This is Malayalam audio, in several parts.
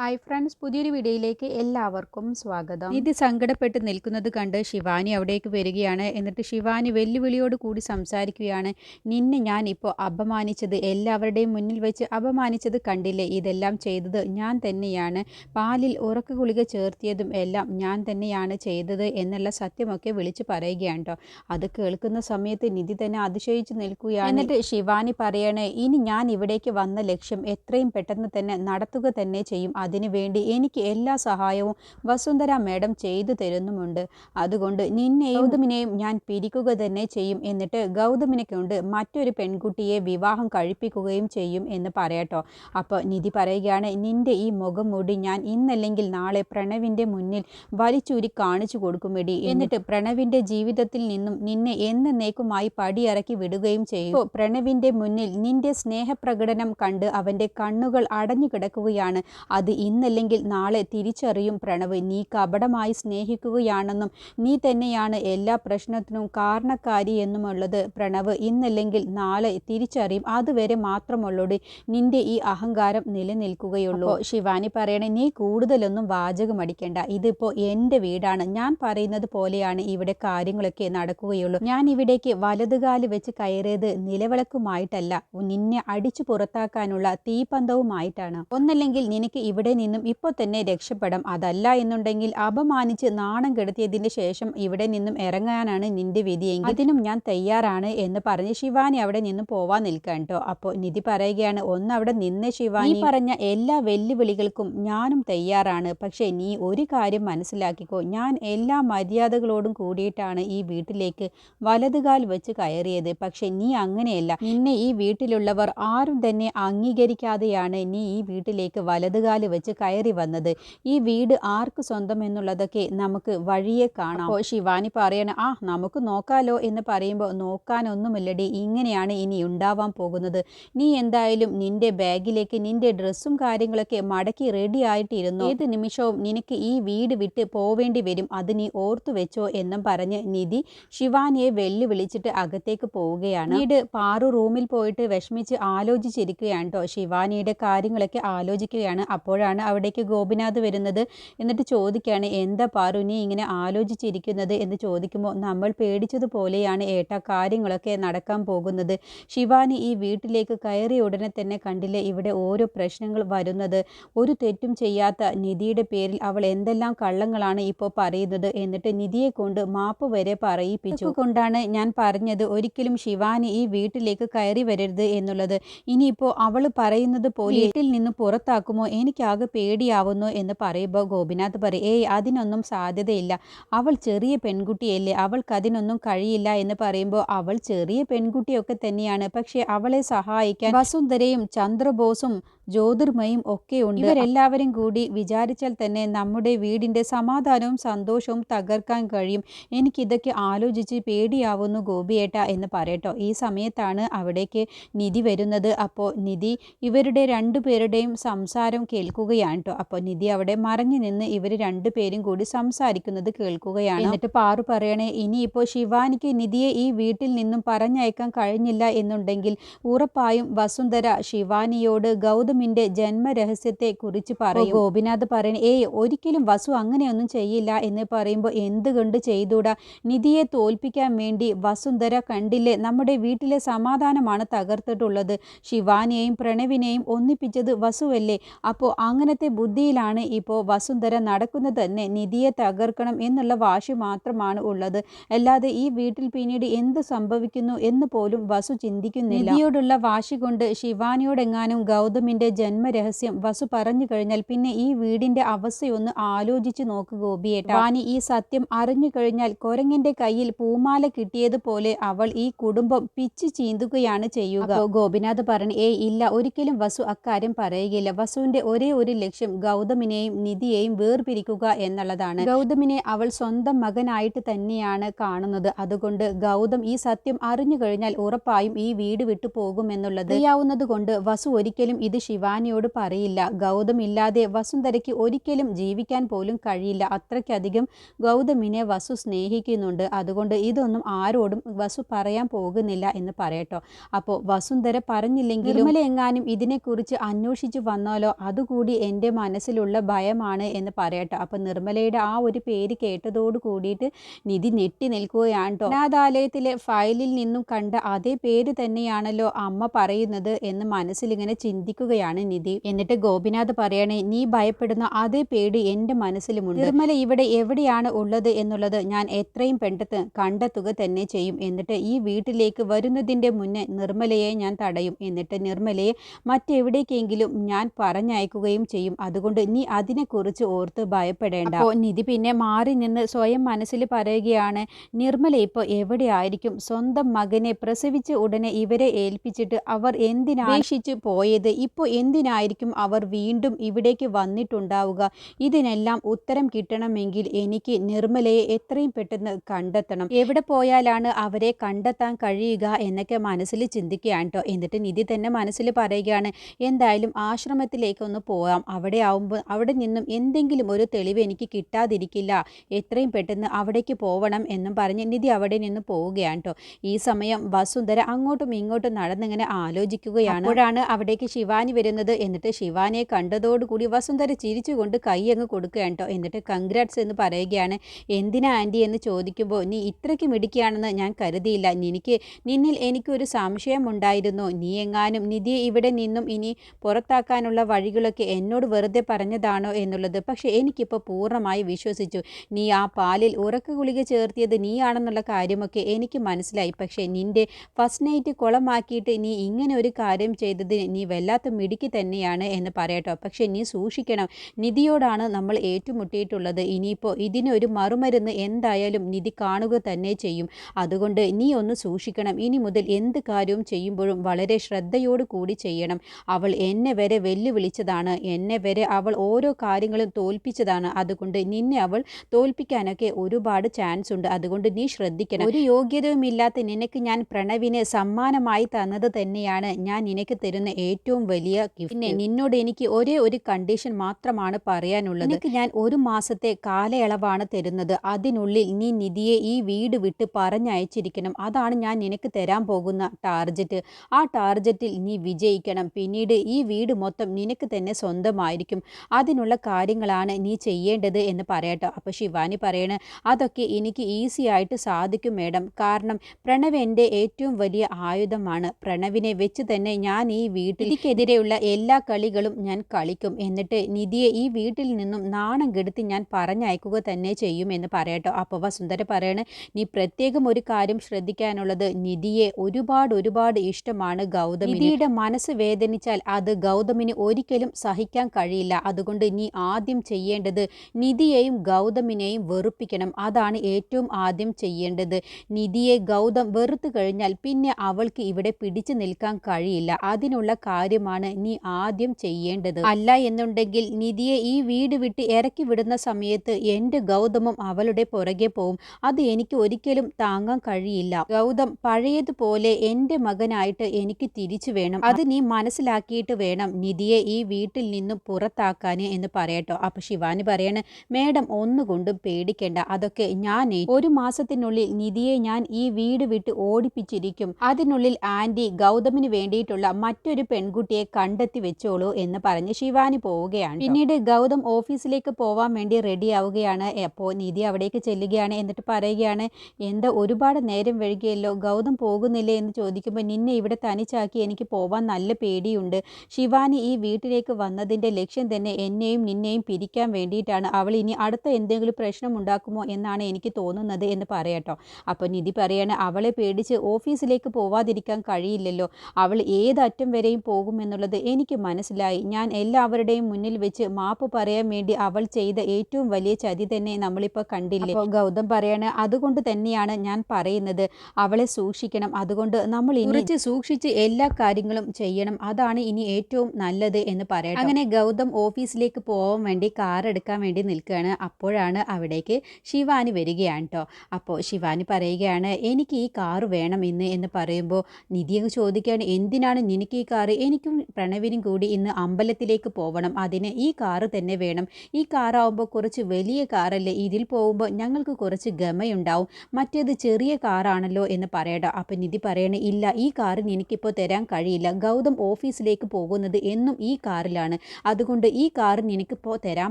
ഹായ് ഫ്രണ്ട്സ് പുതിയൊരു വീഡിയോയിലേക്ക് എല്ലാവർക്കും സ്വാഗതം. ഇത് സങ്കടപ്പെട്ട് നിൽക്കുന്നത് കണ്ട് ശിവാനി അവിടേക്ക് വരികയാണ്. എന്നിട്ട് ശിവാനി വെല്ലുവിളിയോട് കൂടി സംസാരിക്കുകയാണ്. നിന്നെ ഞാൻ ഇപ്പോൾ അപമാനിച്ചത് എല്ലാവരുടെയും മുന്നിൽ വെച്ച് അപമാനിച്ചത് കണ്ടില്ലേ? ഇതെല്ലാം ചെയ്തത് ഞാൻ തന്നെയാണ്. പാലിൽ ഉറക്ക ഗുളിക ചേർത്തിയതും എല്ലാം ഞാൻ തന്നെയാണ് ചെയ്തത് എന്നുള്ള സത്യമൊക്കെ വിളിച്ചു പറയുകയാണ് കേട്ടോ അത് കേൾക്കുന്ന സമയത്ത് നിധി തന്നെ അതിശയിച്ച് നിൽക്കുകയാണ്. എന്നിട്ട് ശിവാനി പറയണേ ഇനി ഞാൻ ഇവിടേക്ക് വന്ന ലക്ഷ്യം എത്രയും പെട്ടെന്ന് തന്നെ നടത്തുക തന്നെ ചെയ്യും. അതിനു വേണ്ടി എനിക്ക് എല്ലാ സഹായവും വസുന്ധര മേഡം ചെയ്തു തരുന്നുമുണ്ട്. അതുകൊണ്ട് നിന്നെയും ഗൗതമിനെയും ഞാൻ പിരിക്കുക തന്നെ ചെയ്യും എന്നിട്ട് ഗൗതമിനെ കൊണ്ട് മറ്റൊരു പെൺകുട്ടിയെ വിവാഹം കഴിപ്പിക്കുകയും ചെയ്യും എന്ന് പറയട്ടോ. അപ്പോൾ നിധി പറയുകയാണ് നിന്റെ ഈ മുഖം മൂടി ഞാൻ ഇന്നല്ലെങ്കിൽ നാളെ പ്രണവിന്റെ മുന്നിൽ വലിച്ചൂരി കാണിച്ചു കൊടുക്കുമെടി. എന്നിട്ട് പ്രണവിന്റെ ജീവിതത്തിൽ നിന്നും നിന്നെ എന്നേക്കുമായി പടിയിറക്കി വിടുകയും ചെയ്യും. പ്രണവിന്റെ മുന്നിൽ നിന്റെ സ്നേഹപ്രകടനം കണ്ട് അവന്റെ കണ്ണുകൾ അടഞ്ഞു കിടക്കുകയാണ്. അത് ഇന്നല്ലെങ്കിൽ നാളെ തിരിച്ചറിയും പ്രണവ്. നീ കപടമായി സ്നേഹിക്കുകയാണെന്നും നീ തന്നെയാണ് എല്ലാ പ്രശ്നത്തിനും കാരണക്കാരി എന്നുമുള്ളത്. പ്രണവ് ഇന്നല്ലെങ്കിൽ നാളെ തിരിച്ചറിയും. അതുവരെ മാത്രമുള്ളോട്. നിന്റെ ഈ അഹങ്കാരം നിലനിൽക്കുകയുള്ളൂ. ശിവാനി പറയണേ നീ കൂടുതലൊന്നും വാചകം അടിക്കേണ്ട ഇതിപ്പോൾ എന്റെ വീടാണ്. ഞാൻ പറയുന്നത് പോലെയാണ് ഇവിടെ കാര്യങ്ങളൊക്കെ നടക്കുകയുള്ളൂ. ഞാൻ ഇവിടേക്ക് വലതുകാൽ വെച്ച് കയറിയത് നിലവിളക്കുമായിട്ടല്ല. നിന്നെ അടിച്ചു പുറത്താക്കാനുള്ള തീപന്തവുമായിട്ടാണ് ഒന്നല്ലെങ്കിൽ നിനക്ക് ഇവിടെ നിന്നും ഇപ്പോൾ തന്നെ രക്ഷപ്പെടാം. അതല്ല എന്നുണ്ടെങ്കിൽ അപമാനിച്ച് നാണം കെടുത്തിയതിന് ശേഷം ഇവിടെ നിന്നും ഇറങ്ങാനാണ് നിന്റെ വിധിയെങ്കിൽ അതിനും ഞാൻ തയ്യാറാണ് എന്ന് പറഞ്ഞ് ശിവാനി അവിടെ നിന്നും പോവാൻ നിൽക്കാൻ കേട്ടോ. അപ്പോൾ നിധി പറയുകയാണ് ഒന്ന് അവിടെ നിന്ന് ശിവാനി. പറഞ്ഞ എല്ലാ വെല്ലുവിളികൾക്കും ഞാനും തയ്യാറാണ്. പക്ഷേ നീ ഒരു കാര്യം മനസ്സിലാക്കിക്കോ. ഞാൻ എല്ലാ മര്യാദകളോടും കൂടിയിട്ടാണ് ഈ വീട്ടിലേക്ക് വലതുകാൽ വെച്ച് കയറിയത്. പക്ഷേ നീ അങ്ങനെയല്ല. നിന്നെ ഈ വീട്ടിലുള്ളവർ ആരും തന്നെ അംഗീകരിക്കാതെയാണ് നീ ഈ വീട്ടിലേക്ക് വലതുകാൽ വെച്ച് കയറി വന്നത്. ഈ വീട് ആർക്ക് സ്വന്തം എന്നുള്ളതൊക്കെ നമുക്ക് വഴിയെ കാണാം. അപ്പോൾ ശിവാനി പറയണ ആ നമുക്ക് നോക്കാലോ എന്ന് പറയുമ്പോൾ നോക്കാനൊന്നുമില്ലടി ഇങ്ങനെയാണ് ഇനി ഉണ്ടാവാൻ പോകുന്നത്. നീ എന്തായാലും നിന്റെ ബാഗിലേക്ക് നിന്റെ ഡ്രസ്സും കാര്യങ്ങളൊക്കെ മടക്കി റെഡി ആയിട്ടിരുന്നു? ഏത് നിമിഷവും നിനക്ക് ഈ വീട് വിട്ട് പോവേണ്ടി വരും. അത് നീ ഓർത്തു വെച്ചോ എന്നും പറഞ്ഞ് നിധി ശിവാനിയെ വെല്ലുവിളിച്ചിട്ട് അകത്തേക്ക് പോവുകയാണ്. വീട് പാറു റൂമിൽ പോയിട്ട് വിഷമിച്ച് ആലോചിച്ചിരിക്കുകയാണ് കേട്ടോ. ശിവാനിയുടെ കാര്യങ്ങളൊക്കെ ആലോചിക്കുകയാണ്. അപ്പോഴാണ് അവിടേക്ക് ഗോപിനാഥ് വരുന്നത് എന്നിട്ട് ചോദിക്കുകയാണ് എന്താ പാറു നീ ഇങ്ങനെ ആലോചിച്ചിരിക്കുന്നത്? എന്ന് ചോദിക്കുമ്പോൾ നമ്മൾ പേടിച്ചതുപോലെയാണ് ഏട്ട കാര്യങ്ങളൊക്കെ നടക്കാൻ പോകുന്നത്. ശിവാനി ഈ വീട്ടിലേക്ക് കയറിയ ഉടനെ തന്നെ കണ്ടില്ലേ ഇവിടെ ഓരോ പ്രശ്നങ്ങൾ വരുന്നത്. ഒരു തെറ്റും ചെയ്യാത്ത നിധിയുടെ പേരിൽ അവൾ എന്തെല്ലാം കള്ളങ്ങളാണ് ഇപ്പോൾ പറയുന്നത്? എന്നിട്ട് നിധിയെ കൊണ്ട് മാപ്പ് വരെ പറയിപ്പിച്ചു. കൊണ്ടാണ് ഞാൻ പറഞ്ഞത് ഒരിക്കലും ശിവാനി ഈ വീട്ടിലേക്ക് കയറി വരരുത് എന്നുള്ളത്. ഇനിയിപ്പോൾ അവൾ പറയുന്നത് പോലെ വീട്ടിൽ നിന്ന് പുറത്താക്കുമോ? എനിക്കാകെ പേടിയാവുന്നു എന്ന് പറയുമ്പോൾ ഗോപിനാഥ് പറയും ഏയ് അതിനൊന്നും സാധ്യതയില്ല. അവൾ ചെറിയ പെൺകുട്ടിയല്ലേ. അവൾക്ക് അതിനൊന്നും കഴിയില്ല എന്ന് പറയുമ്പോൾ അവൾ ചെറിയ പെൺകുട്ടിയൊക്കെ തന്നെയാണ്. പക്ഷേ അവളെ സഹായിക്കാൻ വസുന്ധരയും ചന്ദ്രബോസും ജ്യോതിർമയും ഒക്കെ ഉണ്ട്. ഇവരെല്ലാവരും കൂടി വിചാരിച്ചാൽ തന്നെ നമ്മുടെ വീടിന്റെ സമാധാനവും സന്തോഷവും തകർക്കാൻ കഴിയും. എനിക്കിതൊക്കെ ആലോചിച്ച് പേടിയാവുന്നു ഗോപിയേട്ട എന്ന് പറയട്ടോ. ഈ സമയത്താണ് അവിടേക്ക് നിധി വരുന്നത്. അപ്പോൾ നിധി ഇവരുടെ രണ്ടുപേരുടെയും സംസാരം കേൾക്കുകയാണ് കേട്ടോ. അപ്പോൾ നിധി അവിടെ മറഞ്ഞു നിന്ന് ഇവർ രണ്ടുപേരും കൂടി സംസാരിക്കുന്നത് കേൾക്കുകയാണ്. എന്നിട്ട് പാറു പറയണേ ഇനിയിപ്പോൾ ശിവാനിക്ക് നിധിയെ ഈ വീട്ടിൽ നിന്നും പറഞ്ഞയക്കാൻ കഴിഞ്ഞില്ല എന്നുണ്ടെങ്കിൽ ഉറപ്പായും വസുന്ധര ശിവാനിയോട് ഗൗതമിന്റെ ജന്മരഹസ്യത്തെ കുറിച്ച് പറയും. ഗോപിനാഥ് പറയണേ ഏയ് ഒരിക്കലും വസു അങ്ങനെയൊന്നും ചെയ്യില്ല എന്ന് പറയുമ്പോൾ എന്തുകൊണ്ട് ചെയ്തൂടാ? നിധിയെ തോൽപ്പിക്കാൻ വേണ്ടി വസുന്ധര കണ്ടില്ലേ? നമ്മുടെ വീട്ടിലെ സമാധാനമാണ് തകർത്തിട്ടുള്ളത്. ശിവാനിയെയും പ്രണവിനെയും ഒന്നിപ്പിച്ചത് വസുവല്ലേ? അപ്പോൾ അങ്ങനത്തെ ബുദ്ധിയിലാണ് ഇപ്പോൾ വസുന്ധര നടക്കുന്നത് തന്നെ. നിധിയെ തകർക്കണം എന്നുള്ള വാശി മാത്രമാണ് ഉള്ളത്. അല്ലാതെ ഈ വീട്ടിൽ പിന്നീട് എന്ത് സംഭവിക്കുന്നു എന്ന് പോലും വസു ചിന്തിക്കുന്നില്ല. നിധിയോടുള്ള വാശി കൊണ്ട് ശിവാനിയോടെങ്ങാനും ഗൗതമിന്റെ ജന്മരഹസ്യം. വസു പറഞ്ഞു കഴിഞ്ഞാൽ പിന്നെ ഈ വീടിന്റെ അവസ്ഥയൊന്ന് ആലോചിച്ചു നോക്ക് ഗോപിയേട്ട വാനി ഈ സത്യം അറിഞ്ഞു കഴിഞ്ഞാൽ കൊരങ്ങിന്റെ കയ്യിൽ പൂമാല കിട്ടിയതുപോലെ അവൾ ഈ കുടുംബം പിച്ചു ചീന്തുകയാണ് ചെയ്യുക. ഗോപിനാഥ് പറഞ്ഞു ഏയ് ഇല്ല ഒരിക്കലും വസു അക്കാര്യം പറയുകയില്ല. വസുവിന്റെ ഒരേ ഒരു ലക്ഷ്യം ഗൗതമിനെയും നിധിയെയും വേർപിരിക്കുക എന്നുള്ളതാണ്. ഗൗതമിനെ അവൾ സ്വന്തം മകനായിട്ട് തന്നെയാണ് കാണുന്നത്. അതുകൊണ്ട് ഗൗതം ഈ സത്യം അറിഞ്ഞു കഴിഞ്ഞാൽ ഉറപ്പായും ഈ വീട് വിട്ടു പോകുമെന്നുള്ളത്. അറിയാവുന്നത് കൊണ്ട് വസു ഒരിക്കലും ഇത് ശിവാനിയോട് പറയില്ല. ഗൗതം ഇല്ലാതെ വസുന്ധരയ്ക്ക് ഒരിക്കലും ജീവിക്കാൻ പോലും കഴിയില്ല. അത്രയ്ക്കധികം ഗൗതമിനെ വസു സ്നേഹിക്കുന്നുണ്ട്. അതുകൊണ്ട് ഇതൊന്നും ആരോടും വസു പറയാൻ പോകുന്നില്ല എന്ന് പറയട്ടോ. അപ്പോൾ വസുന്ധര പറഞ്ഞില്ലെങ്കിൽ നിർമ്മല എങ്ങാനും ഇതിനെക്കുറിച്ച് അന്വേഷിച്ച് വന്നാലോ? അതുകൂടി എന്റെ മനസ്സിലുള്ള ഭയമാണ് എന്ന് പറയട്ടോ. അപ്പോൾ നിർമ്മലയുടെ ആ ഒരു പേര് കേട്ടതോട് കൂടിയിട്ട് നിധി ഞെട്ടി നിൽക്കുകയാണ് അനാഥാലയത്തിലെ ഫയലിൽ നിന്നും കണ്ട അതേ പേര് തന്നെയാണല്ലോ അമ്മ പറയുന്നത് എന്ന് മനസ്സിലിങ്ങനെ ചിന്തിക്കുകയാണ്. നിധി. എന്നിട്ട് ഗോപിനാഥ് പറയണേ നീ ഭയപ്പെടുന്ന അതേ പേടി എന്റെ മനസ്സിലുമുണ്ട്. നിർമ്മല ഇവിടെ എവിടെയാണ് ഉള്ളത് എന്നുള്ളത് ഞാൻ എത്രയും പെട്ടെന്ന് കണ്ടെത്തുക തന്നെ ചെയ്യും എന്നിട്ട് ഈ വീട്ടിലേക്ക് വരുന്നതിന്റെ മുന്നേ നിർമ്മലയെ ഞാൻ തടയും. എന്നിട്ട് നിർമ്മലയെ മറ്റെവിടേക്കെങ്കിലും ഞാൻ പറഞ്ഞയക്കുകയും ചെയ്യും. അതുകൊണ്ട് നീ അതിനെക്കുറിച്ച് ഓർത്ത് ഭയപ്പെടേണ്ട. അപ്പോൾ നിധി പിന്നെ മാറി നിന്ന് സ്വയം മനസ്സിൽ പറയുകയാണ് നിർമ്മല ഇപ്പോൾ എവിടെയായിരിക്കും സ്വന്തം മകനെ പ്രസവിച്ച ഉടനെ ഇവരെ ഏൽപ്പിച്ചിട്ട് അവർ എന്തിനാശിച്ചു പോയത്? ഇപ്പോൾ എന്തിനായിരിക്കും അവർ വീണ്ടും ഇവിടേക്ക് വന്നിട്ടുണ്ടാവുക? ഇതിനെല്ലാം ഉത്തരം കിട്ടണമെങ്കിൽ എനിക്ക് നിർമ്മലയെ എത്രയും പെട്ടെന്ന് കണ്ടെത്തണം. എവിടെ പോയാലാണ് അവരെ കണ്ടെത്താൻ കഴിയുക എന്നൊക്കെ മനസ്സിൽ ചിന്തിക്കുകയാണ് കേട്ടോ എന്നിട്ട് നിധി തന്നെ മനസ്സിൽ പറയുകയാണ് എന്തായാലും ആശ്രമത്തിലേക്ക് ഒന്ന് പോകാം അവിടെ ആവുമ്പോൾ അവിടെ നിന്നും എന്തെങ്കിലും ഒരു തെളിവ് എനിക്ക് കിട്ടാതിരിക്കില്ല. എത്രയും പെട്ടെന്ന് അവിടേക്ക് പോവണം എന്നും പറഞ്ഞ് നിധി അവിടെ നിന്ന് പോവുകയാണ് കേട്ടോ ഈ സമയം വസുന്ധര അങ്ങോട്ടും ഇങ്ങോട്ടും നടന്നിങ്ങനെ ആലോചിക്കുകയാണ്. അപ്പോഴാണ് അവിടേക്ക് ശിവാനി വരുന്നത് എന്നിട്ട് ശിവാനെ കണ്ടതോടുകൂടി വസുന്ധര ചിരിച്ചുകൊണ്ട് കൈ അങ്ങ് കൊടുക്കുകയാണ് കേട്ടോ. എന്നിട്ട് കൺഗ്രാറ്റ്സ് എന്ന് പറയുകയാണ്. എന്തിനാ ആന്റി എന്ന് ചോദിക്കുമ്പോൾ നീ ഇത്രയ്ക്ക് മിടിക്കുകയാണെന്ന് ഞാൻ കരുതിയില്ല. എനിക്ക് നിന്നിൽ എനിക്കൊരു സംശയമുണ്ടായിരുന്നു. നീ എങ്ങാനും നിധിയെ ഇവിടെ നിന്നും ഇനി പുറത്താക്കാനുള്ള വഴികളൊക്കെ എന്നോട് വെറുതെ പറഞ്ഞതാണോ എന്നുള്ളത് പക്ഷേ എനിക്കിപ്പോൾ പൂർണമായി വിശ്വസിച്ചു. നീ ആ പാലിൽ ഉറക്ക ഗുളിക ചേർത്തിയത് നീയാണെന്നുള്ള കാര്യമൊക്കെ എനിക്ക് മനസ്സിലായി. പക്ഷേ നിന്റെ ഫസ്റ്റ് നൈറ്റ് കുളമാക്കിയിട്ട് നീ ഇങ്ങനെ ഒരു കാര്യം ചെയ്തതിന് നീ വല്ലാത്ത മിടുക്കി തന്നെയാണ് എന്ന് പറയട്ടോ. പക്ഷേ നീ സൂക്ഷിക്കണം. നിധിയോടാണ് നമ്മൾ ഏറ്റുമുട്ടിയിട്ടുള്ളത്. ഇനിയിപ്പോൾ ഇതിനൊരു മറുമരുന്ന് എന്തായാലും നിധി കാണുക തന്നെ ചെയ്യും. അതുകൊണ്ട് നീ ഒന്ന് സൂക്ഷിക്കണം. ഇനി മുതൽ എന്ത് കാര്യവും ചെയ്യുമ്പോഴും വളരെ ശ്രദ്ധയോട് കൂടി ചെയ്യണം. അവൾ എന്നെ വരെ വെല്ലുവിളിച്ചതാണ്. എന്നെ വരെ അവൾ ഓരോ കാര്യങ്ങളും തോൽപ്പിച്ചതാണ്. അതുകൊണ്ട് നിന്നെ അവൾ തോൽപ്പിക്കാനൊക്കെ ഒരുപാട് ചാൻസ് ഉണ്ട്. അതുകൊണ്ട് നീ ശ്രദ്ധിക്കണം. ഒരു യോഗ്യതയുമില്ലാത്ത നിനക്ക് ഞാൻ പ്രണവിനെ സമ്മാനമായി തന്നത് തന്നെയാണ് ഞാൻ നിനക്ക് തരുന്ന ഏറ്റവും വലിയ പിന്നെ നിന്നോട് എനിക്ക് ഒരേ ഒരു കണ്ടീഷൻ മാത്രമാണ് പറയാനുള്ളത്. നിനക്ക് ഞാൻ ഒരു മാസത്തെ കാലയളവാണ് തരുന്നത്. അതിനുള്ളിൽ നീ നിധിയെ ഈ വീട് വിട്ട് പറഞ്ഞയച്ചിരിക്കണം. അതാണ് ഞാൻ നിനക്ക് തരാൻ പോകുന്ന ടാർജറ്റ് ആ ടാർജറ്റിൽ നീ വിജയിക്കണം. പിന്നീട് ഈ വീട് മൊത്തം നിനക്ക് തന്നെ സ്വന്തമായിരിക്കും. അതിനുള്ള കാര്യങ്ങളാണ് നീ ചെയ്യേണ്ടത് എന്ന് പറയട്ടോ. അപ്പോൾ ശിവാനി പറയണ അതൊക്കെ എനിക്ക് ഈസി ആയിട്ട് സാധിക്കും മേഡം. കാരണം പ്രണവ് എന്റെ ഏറ്റവും വലിയ ആയുധമാണ്. പ്രണവിനെ വെച്ച് തന്നെ ഞാൻ ഈ വീട്ടിലേക്കെതിരെയുള്ള എല്ലാ കളികളും ഞാൻ കളിക്കും. എന്നിട്ട് നിധിയെ ഈ വീട്ടിൽ നിന്നും നാണം കെടുത്തി ഞാൻ പറഞ്ഞയക്കുക തന്നെ ചെയ്യും എന്ന് പറയട്ടോ. അപ്പോൾ വസുന്ധര പറയണ നീ പ്രത്യേകം ഒരു കാര്യം ശ്രദ്ധിക്കാനുള്ളത് നിധിയെ ഒരുപാട് ഒരുപാട് ഇഷ്ടമാണ് ഗൗതമി നിധിയുടെ മനസ്സ് വേദനിച്ചാൽ അത് ഗൗതമിന് ഒരിക്കലും സഹിക്കാൻ കഴിയില്ല. അതുകൊണ്ട് നീ ആദ്യം ചെയ്യേണ്ടത് നിധിയെയും ഗൗതമിനെയും വെറുപ്പിക്കണം. അതാണ് ഏറ്റവും ആദ്യം ചെയ്യേണ്ടത്. നിധിയെ ഗൗതം വെറുത്തു കഴിഞ്ഞാൽ പിന്നെ അവൾക്ക് ഇവിടെ പിടിച്ചു നിൽക്കാൻ കഴിയില്ല. അതിനുള്ള കാര്യമാണ് നീ ആദ്യം ചെയ്യേണ്ടത്. അല്ല എന്നുണ്ടെങ്കിൽ നിധിയെ ഈ വീട് വിട്ട് ഇറക്കി വിടുന്ന സമയത്ത് എന്റെ ഗൗതമം അവളുടെ പുറകെ പോവും. അത് എനിക്ക് ഒരിക്കലും താങ്ങാൻ കഴിയില്ല. ഗൗതം പഴയതുപോലെ എന്റെ മകനായിട്ട് എനിക്ക് തിരിച്ചു വേണം. അത് നീ മനസ്സിലാക്കിയിട്ട് വേണം നിധിയെ ഈ വീട്ടിൽ നിന്നും പുറത്താക്കാൻ എന്ന് പറയട്ടോ. അപ്പൊ ശിവാനി പറയണ മേഡം ഒന്നുകൊണ്ടും പേടിക്കേണ്ട. അതൊക്കെ ഞാൻ ഒരു മാസത്തിനുള്ളിൽ നിധിയെ ഞാൻ ഈ വീട് വിട്ട് ഓടിപ്പിച്ചിരിക്കും. അതിനുള്ളിൽ ആന്റി ഗൗതമിന് വേണ്ടിയിട്ടുള്ള മറ്റൊരു പെൺകുട്ടിയെ കണ്ടെത്തി വെച്ചോളൂ എന്ന് പറഞ്ഞ് ശിവാനി പോവുകയാണ്. പിന്നീട് ഗൗതം ഓഫീസിലേക്ക് പോവാൻ വേണ്ടി റെഡി ആവുകയാണ് അപ്പോൾ നിധി അവിടേക്ക് ചെല്ലുകയാണ് എന്നിട്ട് പറയുകയാണ് എന്താ ഒരുപാട് നേരം വഴുകിയല്ലോ ഗൗതം പോകുന്നില്ലേ? എന്ന് ചോദിക്കുമ്പോൾ നിന്നെ ഇവിടെ തനിച്ചാക്കി എനിക്ക് പോവാൻ നല്ല പേടിയുണ്ട്. ശിവാനി ഈ വീട്ടിലേക്ക് വന്നതിന്റെ ലക്ഷ്യം തന്നെ എന്നെയും നിന്നെയും പിരിക്കാൻ വേണ്ടിയിട്ടാണ്. അവൾ ഇനി അടുത്ത എന്തെങ്കിലും പ്രശ്നം ഉണ്ടാക്കുമോ എന്നാണ് എനിക്ക് തോന്നുന്നത് എന്ന് പറയട്ടോ. അപ്പോൾ നിധി പറയാണ് അവളെ പേടിച്ച് ഓഫീസിലേക്ക് പോവാതിരിക്കാൻ കഴിയില്ലല്ലോ. അവൾ ഏതറ്റം വരെയും പോകുമെന്നുള്ളത് എനിക്ക് മനസ്സിലായി. ഞാൻ എല്ലാവരുടെയും മുന്നിൽ വെച്ച് മാപ്പ് പറയാൻ വേണ്ടി അവൾ ചെയ്ത ഏറ്റവും വലിയ ചതി തന്നെ നമ്മളിപ്പോൾ കണ്ടില്ലേ. ഗൗതം പറയാണ് അതുകൊണ്ട് തന്നെയാണ് ഞാൻ പറയുന്നത്. അവളെ സൂക്ഷിക്കണം. അതുകൊണ്ട് നമ്മൾ ഇനിച്ച് സൂക്ഷിച്ച് എല്ലാ കാര്യങ്ങളും ചെയ്യണം. അതാണ് ഇനി ഏറ്റവും നല്ലത് എന്ന് പറയണം അങ്ങനെ ഗൗതം ഓഫീസിലേക്ക് പോകാൻ വേണ്ടി കാർ എടുക്കാൻ വേണ്ടി നിൽക്കുകയാണ്. അപ്പോഴാണ് അവിടേക്ക് ശിവാനി വരികയാണ് കേട്ടോ അപ്പോൾ ശിവാനി പറയുകയാണ് എനിക്ക് ഈ കാർ വേണം ഇന്ന് എന്ന് പറയുമ്പോൾ നിധി അങ്ങ് ചോദിക്കുകയാണ് എന്തിനാണ് നിനക്ക് ഈ കാറ്? എനിക്കും പ്രണവിനും കൂടി ഇന്ന് അമ്പലത്തിലേക്ക് പോകണം അതിന് ഈ കാറ് തന്നെ വേണം. ഈ കാറാവുമ്പോൾ കുറച്ച് വലിയ കാറല്ലേ? ഇതിൽ പോകുമ്പോൾ ഞങ്ങൾക്ക് കുറച്ച് ഗമയുണ്ടാവും. മറ്റേത് ചെറിയ കാറാണല്ലോ എന്ന് പറയട്ടോ അപ്പം നിധി പറയണേ ഇല്ല ഈ കാറിന് എനിക്കിപ്പോൾ തരാൻ കഴിയില്ല. ഗൗതം ഓഫീസിലേക്ക് പോകുന്നത് എന്നും ഈ കാറിലാണ്. അതുകൊണ്ട് ഈ കാറിന് എനിക്കിപ്പോൾ തരാൻ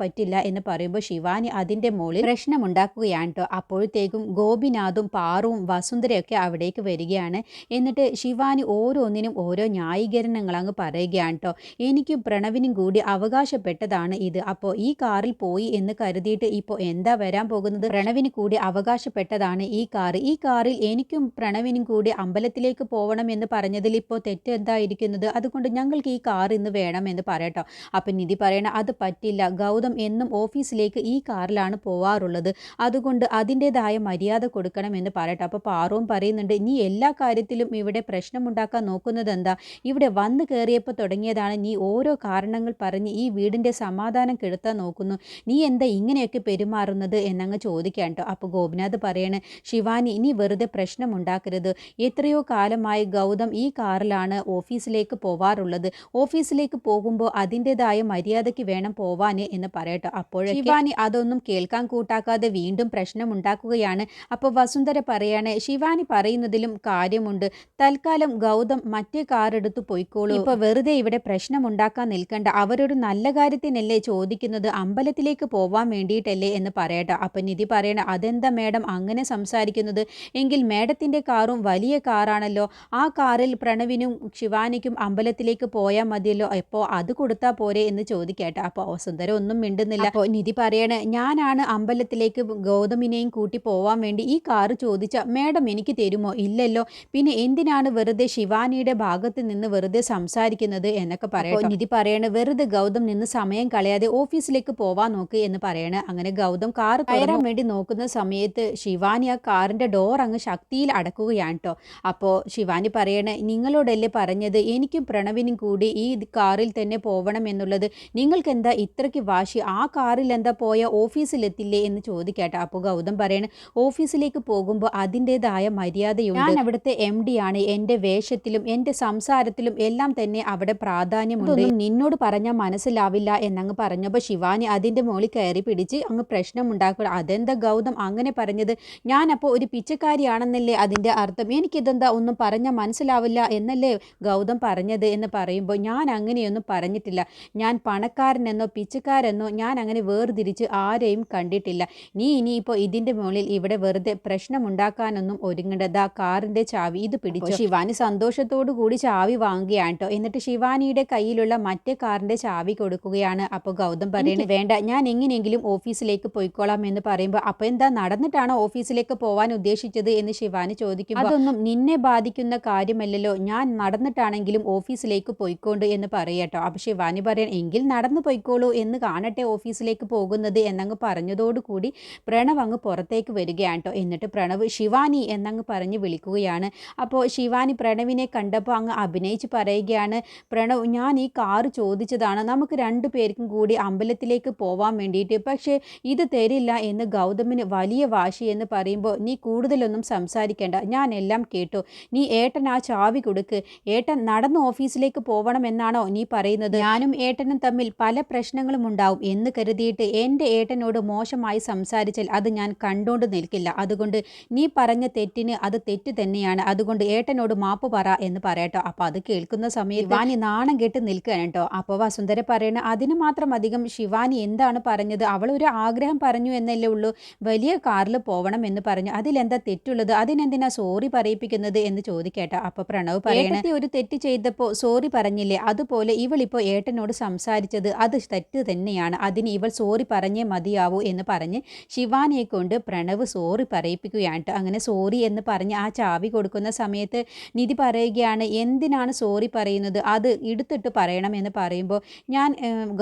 പറ്റില്ല എന്ന് പറയുമ്പോൾ ശിവാനി അതിന്റെ മുകളിൽ പ്രശ്നമുണ്ടാക്കുകയാണ് കേട്ടോ അപ്പോഴത്തേക്കും ഗോപിനാഥും പാറുവും വസുന്ധരയൊക്കെ അവിടേക്ക് വരികയാണ്. എന്നിട്ട് ശിവാനി ഓരോന്നിനും ഓരോ ന്യായീകരണങ്ങൾ അങ്ങ് പറയുകയാണ് കേട്ടോ എനിക്കും പ്രണവിനും കൂടി അവകാശപ്പെട്ടതാണ് ഇത്. അപ്പോൾ ഈ കാറിൽ പോയി എന്ന് കരുതിയിട്ട് ഇപ്പോൾ എന്താ വരാൻ പോകുന്നത്? പ്രണവിന് കൂടി അവകാശപ്പെട്ടതാണ് ഈ കാർ ഈ കാറിൽ എനിക്കും പ്രണവിനും കൂടി അമ്പലത്തിലേക്ക് പോകണം എന്ന് പറഞ്ഞതിൽ ഇപ്പോൾ തെറ്റ് എന്തായിരിക്കുന്നത്? അതുകൊണ്ട് ഞങ്ങൾക്ക് ഈ കാർ ഇന്ന് വേണം എന്ന് പറയട്ടോ അപ്പം നിധി പറയണ അത് പറ്റില്ല. ഗൗതം എന്നും ഓഫീസിലേക്ക് ഈ കാറിലാണ് പോവാറുള്ളത്. അതുകൊണ്ട് അതിന്റെതായ മര്യാദ കൊടുക്കണം എന്ന് പറയട്ടെ അപ്പോൾ പാറവും പറയുന്നുണ്ട് നീ എല്ലാ കാര്യത്തിലും ഇവിടെ പ്രശ്നമുണ്ടാക്കാൻ നോക്കുന്നത് എന്താ ഇവിടെ വന്നു കയറിയപ്പോൾ തുടങ്ങിയതാണ് നീ ഓരോ കാരണങ്ങൾ പറഞ്ഞ് ഈ വീടിന്റെ സമാധാനം കെടുത്താൻ നോക്കുന്നു. നീ എന്താ ഇങ്ങനെയൊക്കെ പെരുമാറുന്നത് എന്നങ്ങ് ചോദിക്കാൻ കേട്ടോ. അപ്പോൾ ഗോപിനാഥ് പറയണ് ശിവാനി ഇനി വെറുതെ പ്രശ്നമുണ്ടാക്കരുത് എത്രയോ കാലമായി ഗൗതം ഈ കാറിലാണ് ഓഫീസിലേക്ക് പോവാറുള്ളത്. ഓഫീസിലേക്ക് പോകുമ്പോൾ അതിന്റെതായ മര്യാദയ്ക്ക് വേണം പോവാന് എന്ന് പറയട്ടോ അപ്പോൾ ശിവാനി അതൊന്നും കേൾക്കാൻ കൂട്ടാക്കാതെ വീണ്ടും പ്രശ്നം ഉണ്ടാക്കുകയാണ്. അപ്പോൾ വസുന്ധര പറയാണ് ശിവാനി പറയുന്നതിലും കാര്യമുണ്ട്. തൽക്കാലം ഗൗതം മറ്റേ കാർ എടുത്ത് പോയിക്കോളൂ ഇപ്പോൾ വെറുതെ ഇവിടെ പ്രശ്നമുണ്ടാക്കാൻ നിൽക്കണ്ട. അവരൊരു നല്ല കാര്യത്തിനല്ലേ ചോദിക്കുന്നത്? അമ്പലത്തിലേക്ക് പോവാൻ വേണ്ടിയിട്ടല്ലേ എന്ന് പറയട്ടെ. അപ്പൊ നിധി പറയണ അതെന്താ മേഡം അങ്ങനെ സംസാരിക്കുന്നത്? എങ്കിൽ മേഡത്തിന്റെ കാറും വലിയ കാറാണല്ലോ. ആ കാറിൽ പ്രണവിനും ശിവാനിക്കും അമ്പലത്തിലേക്ക് പോയാൽ മതിയല്ലോ. എപ്പോ അത് കൊടുത്താൽ പോരെ എന്ന് ചോദിക്കട്ടെ. അപ്പോൾ വസുന്ധര ഒന്നും മിണ്ടുന്നില്ല. അപ്പോൾ നിധി പറയണ ഞാനാണ് അമ്പലത്തിലേക്ക് ഗൗതമിനെയും കൂട്ടി പോവാൻ വേണ്ടി ഈ കാറ് ചോദിച്ച. മേഡം എനിക്ക് തരുമോ? ഇല്ലല്ലോ. പിന്നെ എന്തിനാണ് വെറുതെ ശിവാനിയുടെ ഭാഗത്ത് നിന്ന് വെറുതെ സംസാരിക്കുന്നത്? എന്നൊക്കെ പറയട്ടോ. നിധി പറയണ വെറുതെ ഗൗതം നിന്ന് സമയം കളയാതെ ഓഫീസിലേക്ക് പോവാൻ നോക്ക് എന്ന് പറയണ. അങ്ങനെ ഗൗതം കാർ കയറാൻ വേണ്ടി നോക്കുന്ന സമയത്ത് ശിവാനി ആ കാറിന്റെ ഡോർ അങ്ങ് ശക്തിയിൽ അടക്കുകയാണ് കേട്ടോ അപ്പോൾ ശിവാനി പറയണേ നിങ്ങളോടല്ലേ പറഞ്ഞത്? എനിക്കും പ്രണവിനും കൂടി ഈ കാറിൽ തന്നെ പോവണം എന്നുള്ളത്. നിങ്ങൾക്ക് എന്താ ഇത്രയ്ക്ക് വാശി? ആ കാറിൽ എന്താ പോയ? ഓഫീസിലെത്തില്ലേ? എന്ന് ചോദിക്കട്ടെ. അപ്പോൾ ഗൗതം പറയണ ഓഫീസിലേക്ക് പോകുമ്പോൾ അതിന്റെതായ മര്യാദയുണ്ട്. ഞാൻ അവിടുത്തെ എം ഡി ആണ്. എന്റെ വേഷത്തിലും എന്റെ സംസാരത്തിലും എല്ലാം തന്നെ അവിടെ പ്രാധാന്യമുണ്ട്. നിന്നോട് പറഞ്ഞാൽ മനസ്സിലാവില്ല എന്നങ്ങ് പറഞ്ഞപ്പോൾ ശിവാനി അതിന്റെ മുകളിൽ കയറി പിടിച്ച് അങ്ങ് പ്രശ്നം ഉണ്ടാക്കുക. അതെന്താ ഗൗതം അങ്ങനെ പറഞ്ഞത്? ഞാനപ്പോൾ ഒരു പിച്ചക്കാരിയാണെന്നല്ലേ അതിന്റെ അർത്ഥം? എനിക്കിതെന്താ ഒന്നും പറഞ്ഞാൽ മനസ്സിലാവില്ല എന്നല്ലേ ഗൗതം പറഞ്ഞത് എന്ന് പറയുമ്പോൾ ഞാൻ അങ്ങനെയൊന്നും പറഞ്ഞിട്ടില്ല. ഞാൻ പണക്കാരനെന്നോ പിച്ചക്കാരെന്നോ ഞാൻ അങ്ങനെ വേർതിരിച്ച് ആരെയും കണ്ടിട്ടില്ല. നീ ഇനിയിപ്പോൾ ഇതിന്റെ മുകളിൽ ഇവിടെ വെറുതെ പ്രശ്നമുണ്ടാക്കാനൊന്നും ഒരുങ്ങേണ്ടത് ആ കാറിന്റെ ചാവി ഇത് പിടിച്ചു. ശിവാനി സന്തോഷത്തോടു കൂടി ചാവി വാങ്ങുകയാണ് കേട്ടോ. എന്നിട്ട് ശിവാനിയുടെ കയ്യിലുള്ള മറ്റേ കാറിന്റെ ചാവി കൊടുക്കുകയാണ്. അപ്പോൾ ഗൗതം പറയുന്നത് വേണ്ട ഞാൻ എങ്ങനെയെങ്കിലും ഓഫീസിലേക്ക് പോയിക്കോളാം എന്ന് പറയുമ്പോൾ അപ്പോൾ എന്താ നടന്നിട്ടാണോ ഓഫീസിലേക്ക് പോവാൻ ഉദ്ദേശിച്ചത്? എന്ന് ശിവാനി ചോദിക്കും അതൊന്നും നിന്നെ ബാധിക്കുന്ന കാര്യമല്ലല്ലോ ഞാൻ നടന്നിട്ടാണെങ്കിലും ഓഫീസിലേക്ക് പോയിക്കോണ്ട് എന്ന് പറയട്ടോ അപ്പോൾ ശിവാനി പറയാൻ എങ്കിൽ നടന്നു പോയിക്കോളൂ എന്ന് കാണട്ടെ ഓഫീസിലേക്ക് പോകുന്നത് എന്നങ്ങ് പറഞ്ഞതോടുകൂടി പ്രണവ് അങ്ങ് പുറത്തേക്ക് വരികയാണ് കേട്ടോ എന്നിട്ട് പ്രണവ് ശിവാനി എന്നങ്ങ് പറഞ്ഞ് വിളിക്കുകയാണ്. അപ്പോൾ ശിവാനി പ്രണവിനെ കണ്ടപ്പോൾ അങ്ങ് അഭിനയിച്ച് പറയുകയാണ് പ്രണവ് ഞാൻ ഈ കാറ് ചോദിച്ചതാണ്. നമുക്ക് രണ്ടു പേർക്കും കൂടി അമ്പലത്തിലേക്ക് പോവാൻ വേണ്ടിയിട്ട്. പക്ഷേ ഇത് തരില്ല എന്ന് ഗൗതമിന് വലിയ വാശി എന്ന് പറയുമ്പോൾ നീ കൂടുതലൊന്നും സംസാരിക്കേണ്ട. ഞാൻ എല്ലാം കേട്ടു. നീ ഏട്ടൻ ആ ചാവി കൊടുക്ക്. ഏട്ടൻ നടന്ന് ഓഫീസിലേക്ക് പോവണമെന്നാണോ നീ പറയുന്നത്? ഞാനും ഏട്ടനും തമ്മിൽ പല പ്രശ്നങ്ങളും ഉണ്ടാവും എന്ന് കരുതിയിട്ട് എന്റെ ഏട്ടനോട് മോശമായി സംസാരിച്ചാൽ അത് ഞാൻ കണ്ടോണ്ട് നിൽക്കില്ല. അതുകൊണ്ട് നീ പറഞ്ഞ തെറ്റിന് അത് തെറ്റ് തന്നെയാണ്. അതുകൊണ്ട് ഏട്ടനോട് മാപ്പ് പറ എന്ന് പറയട്ടോ. അപ്പോൾ അത് കേൾക്കുന്ന സമയത്ത് വാനി നാണം കെട്ട് നിൽക്കുകയാണ് കേട്ടോ. അപ്പോൾ വസുന്ധര പറയണ അതിന് മാത്രം അധികം ശിവാനി എന്താണ് പറഞ്ഞത്? അവൾ ഒരു ആഗ്രഹം പറഞ്ഞു എന്നല്ലേ ഉള്ളൂ. വലിയ കാറിൽ പോകണം എന്ന് പറഞ്ഞു. അതിലെന്താ തെറ്റുള്ളത്? അതിനെന്തിനാ സോറി പറയിപ്പിക്കുന്നത്? എന്ന് ചോദിക്കേട്ട. അപ്പോൾ പ്രണവ് പറയണ ഒരു തെറ്റ് ചെയ്തപ്പോൾ സോറി പറഞ്ഞില്ലേ? അതുപോലെ ഇവളിപ്പോൾ ഏട്ടനോട് സംസാരിച്ചത് അത് തെറ്റ് തന്നെയാണ്. അതിന് ഇവൾ സോറി പറഞ്ഞേ മതിയാവൂ എന്ന് പറഞ്ഞ് ശിവാനിയെ കൊണ്ട് പ്രണവ് സോറി പറയിപ്പിക്കുകയാണ് അങ്ങനെ സോറി എന്ന് പറഞ്ഞ് ആ ചാവി കൊടുക്കുന്ന സമയത്ത് നിധി പറയുകയാണ് എന്തിനാണ് സോറി പറയുന്നത്? അത് എടുത്തിട്ട് പറയണം എന്ന് പറയുമ്പോൾ ഞാൻ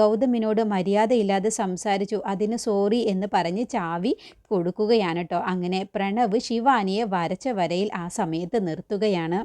ഗൗതമിനോട് മര്യാദയില്ലാതെ സംസാരിച്ചു അതിന് സോറി എന്ന് പറഞ്ഞ് ചാവി കൊടുക്കുകയാണ് കേട്ടോ അങ്ങനെ പ്രണവ് ശിവാനിയെ വരച്ച വരയിൽ ആ സമയത്ത് നിർത്തുകയാണ്.